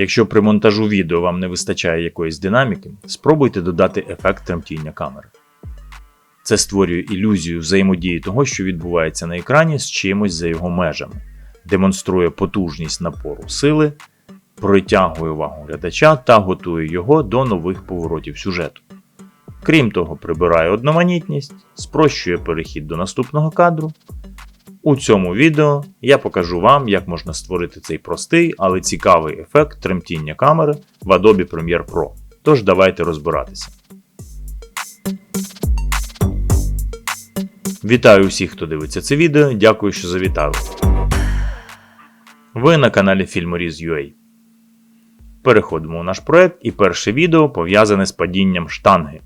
Якщо при монтажу відео вам не вистачає якоїсь динаміки, спробуйте додати ефект тремтіння камери. Це створює ілюзію взаємодії того, що відбувається на екрані з чимось за його межами, демонструє потужність напору сили, притягує увагу глядача та готує його до нових поворотів сюжету. Крім того, прибирає одноманітність, спрощує перехід до наступного кадру. У цьому відео я покажу вам, як можна створити цей простий, але цікавий ефект тремтіння камери в Adobe Premiere Pro. Тож давайте розбиратися. Вітаю усіх, хто дивиться це відео. Дякую, що завітали. Ви на каналі Filmoriz.ua. Переходимо у наш проект, і перше відео пов'язане з падінням штанги.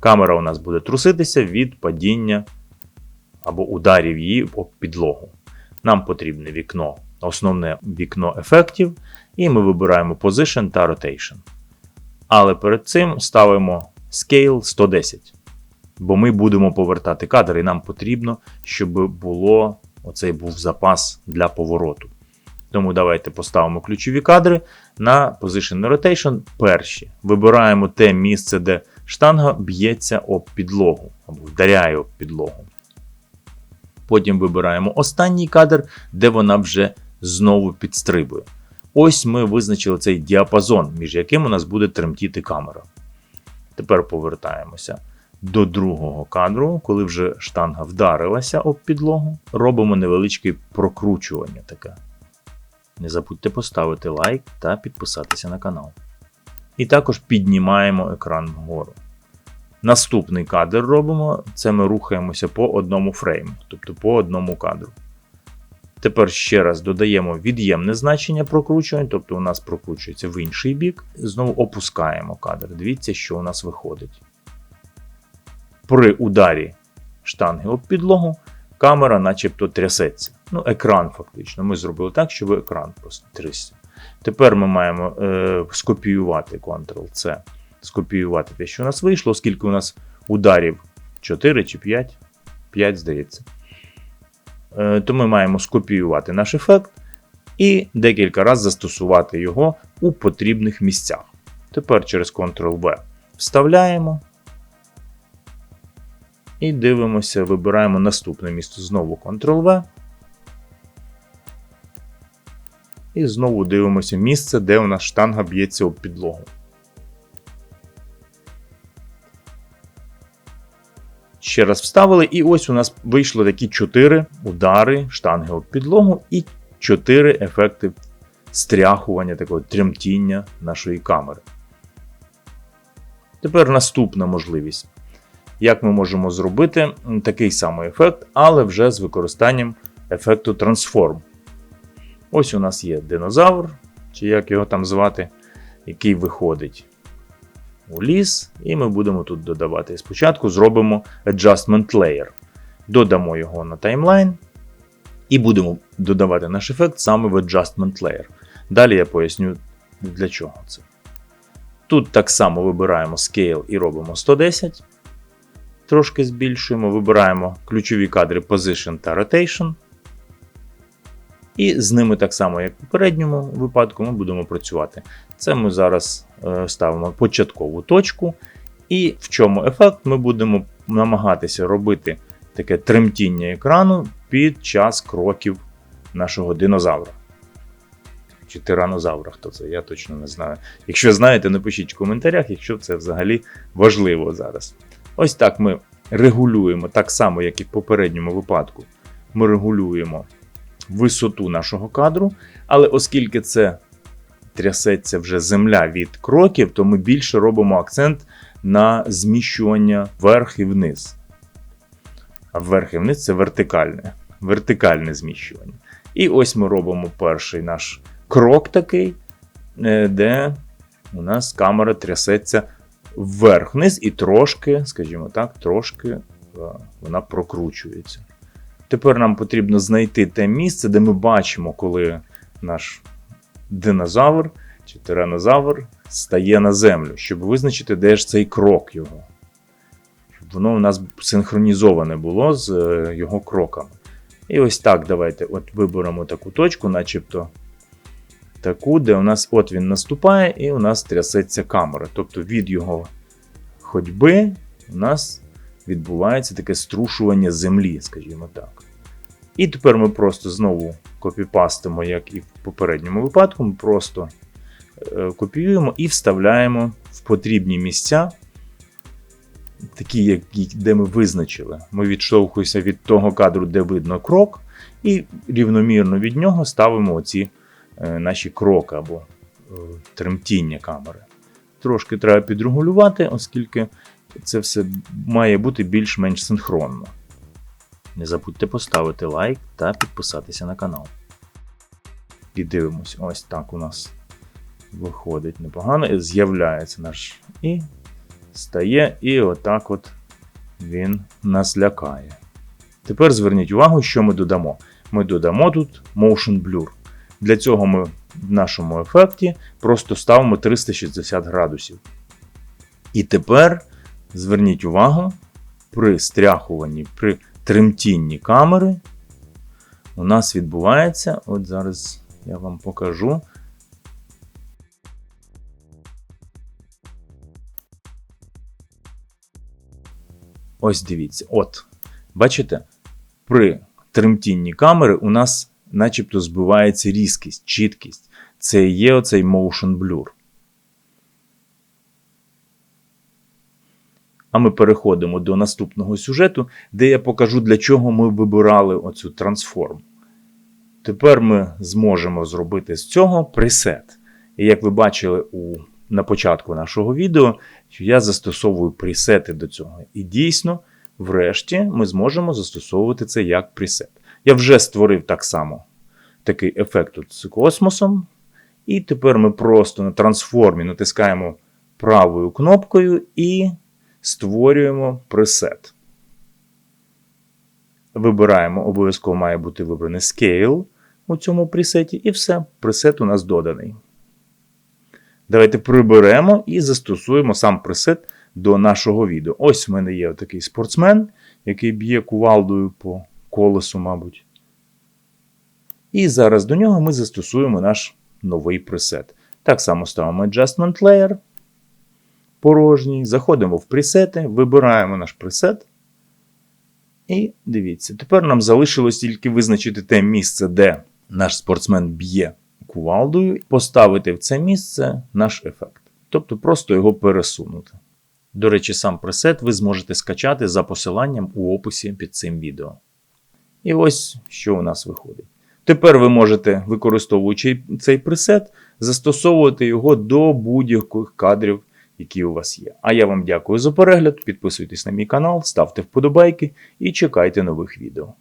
Камера у нас буде труситися від падіння або ударів її об підлогу. Нам потрібне вікно, основне вікно ефектів, і ми вибираємо Position та Rotation. Але перед цим ставимо Scale 110. Бо ми будемо повертати кадр, і нам потрібно, щоб було оцей був запас для повороту. Тому давайте поставимо ключові кадри на Position Rotation перші. Вибираємо те місце, де штанга б'ється об підлогу або вдаряє об підлогу. Потім вибираємо останній кадр, де вона вже знову підстрибує. Ось ми визначили цей діапазон, між яким у нас буде тремтіти камера. Тепер повертаємося до другого кадру, коли вже штанга вдарилася об підлогу. Робимо невеличке прокручування таке. Не забудьте поставити лайк та підписатися на канал. І також піднімаємо екран вгору. Наступний кадр робимо, це ми рухаємося по одному фрейму, тобто по одному кадру. Тепер ще раз додаємо від'ємне значення прокручування, тобто у нас прокручується в інший бік. Знову опускаємо кадр. Дивіться, що у нас виходить. При ударі штанги об підлогу камера начебто трясеться. Ну, екран фактично. Ми зробили так, щоб екран просто трясся. Тепер ми маємо е, скопіювати Ctrl-C, скопіювати те, що у нас вийшло, оскільки у нас ударів 4 чи 5, 5, здається. Е, то ми маємо скопіювати наш ефект і декілька разів застосувати його у потрібних місцях. Тепер через Ctrl-V вставляємо. І дивимося, вибираємо наступне місце знову Ctrl-V. І знову дивимося місце, де у нас штанга б'ється об підлогу. Ще раз вставили, і ось у нас вийшло такі 4 удари штанги об підлогу і 4 ефекти стряхування, такого тремтіння нашої камери. Тепер наступна можливість. Як ми можемо зробити такий самий ефект, але вже з використанням ефекту Transform. Ось у нас є динозавр, чи як його там звати, який виходить у ліс, і ми будемо тут додавати. Спочатку зробимо Adjustment Layer. Додамо його на таймлайн. І будемо додавати наш ефект саме в Adjustment Layer. Далі я поясню, для чого це. Тут так само вибираємо Scale і робимо 110. Трошки збільшуємо, вибираємо ключові кадри Position та Rotation. І з ними так само, як в попередньому випадку, ми будемо працювати. Це ми зараз е, ставимо початкову точку. І в чому ефект ми будемо намагатися робити таке тремтіння екрану під час кроків нашого динозавра. Чи тиранозавра, хто це, я точно не знаю. Якщо знаєте, напишіть в коментарях, якщо це взагалі важливо зараз. Ось так ми регулюємо, так само, як і в попередньому випадку, ми регулюємо висоту нашого кадру, але оскільки це трясеться вже земля від кроків, то ми більше робимо акцент на зміщування вверх і вниз. А вверх і вниз це вертикальне, вертикальне зміщування. І ось ми робимо перший наш крок такий, е, де у нас камера трясеться вверх-вниз і трошки, скажімо так, трошки е, вона прокручується. Тепер нам потрібно знайти те місце, де ми бачимо, коли наш динозавр чи тиранозавр стає на землю, щоб визначити, де ж цей крок його. Щоб воно у нас синхронізоване було з е, його кроками. І ось так давайте от виберемо таку точку, начебто таку, де у нас от він наступає, і у нас трясеться камера. Тобто від його ходьби у нас відбувається таке струшування землі, скажімо так. І тепер ми просто знову копіпастимо, як і в попередньому випадку, ми просто е, копіюємо і вставляємо в потрібні місця, такі, які, де ми визначили. Ми відштовхуємося від того кадру, де видно крок, і рівномірно від нього ставимо оці е, наші кроки або е, тремтіння камери. Трошки треба підрегулювати, оскільки це все має бути більш-менш синхронно. Не забудьте поставити лайк та підписатися на канал. І дивимось, ось так у нас виходить непогано. З'являється наш і стає, і отак от він нас лякає. Тепер зверніть увагу, що ми додамо. Ми додамо тут Motion Blur. Для цього ми в нашому ефекті просто ставимо 360 градусів. І тепер зверніть увагу, при стряхуванні, при тремтінні камери у нас відбувається, от зараз я вам покажу. Ось дивіться, от. Бачите, при тремтінні камери у нас начебто збивається різкість, чіткість. Це є оцей motion blur. А ми переходимо до наступного сюжету, де я покажу, для чого ми вибирали оцю трансформ. Тепер ми зможемо зробити з цього пресет. І як ви бачили у, на початку нашого відео, я застосовую пресети до цього. І дійсно, врешті, ми зможемо застосовувати це як пресет. Я вже створив так само такий ефект з космосом. І тепер ми просто на трансформі натискаємо правою кнопкою і створюємо пресет. Вибираємо, обов'язково має бути вибраний Scale у цьому пресеті, і все, пресет у нас доданий. Давайте приберемо і застосуємо сам пресет до нашого відео. Ось в мене є такий спортсмен, який б'є кувалдою по колесу, мабуть. І зараз до нього ми застосуємо наш новий пресет. Так само ставимо Adjustment Layer порожній, заходимо в пресети, вибираємо наш пресет. І дивіться, тепер нам залишилось тільки визначити те місце, де наш спортсмен б'є кувалдою, поставити в це місце наш ефект. Тобто просто його пересунути. До речі, сам пресет ви зможете скачати за посиланням у описі під цим відео. І ось що у нас виходить. Тепер ви можете, використовуючи цей пресет, застосовувати його до будь-яких кадрів, які у вас є. А я вам дякую за перегляд. Підписуйтесь на мій канал, ставте вподобайки і чекайте нових відео.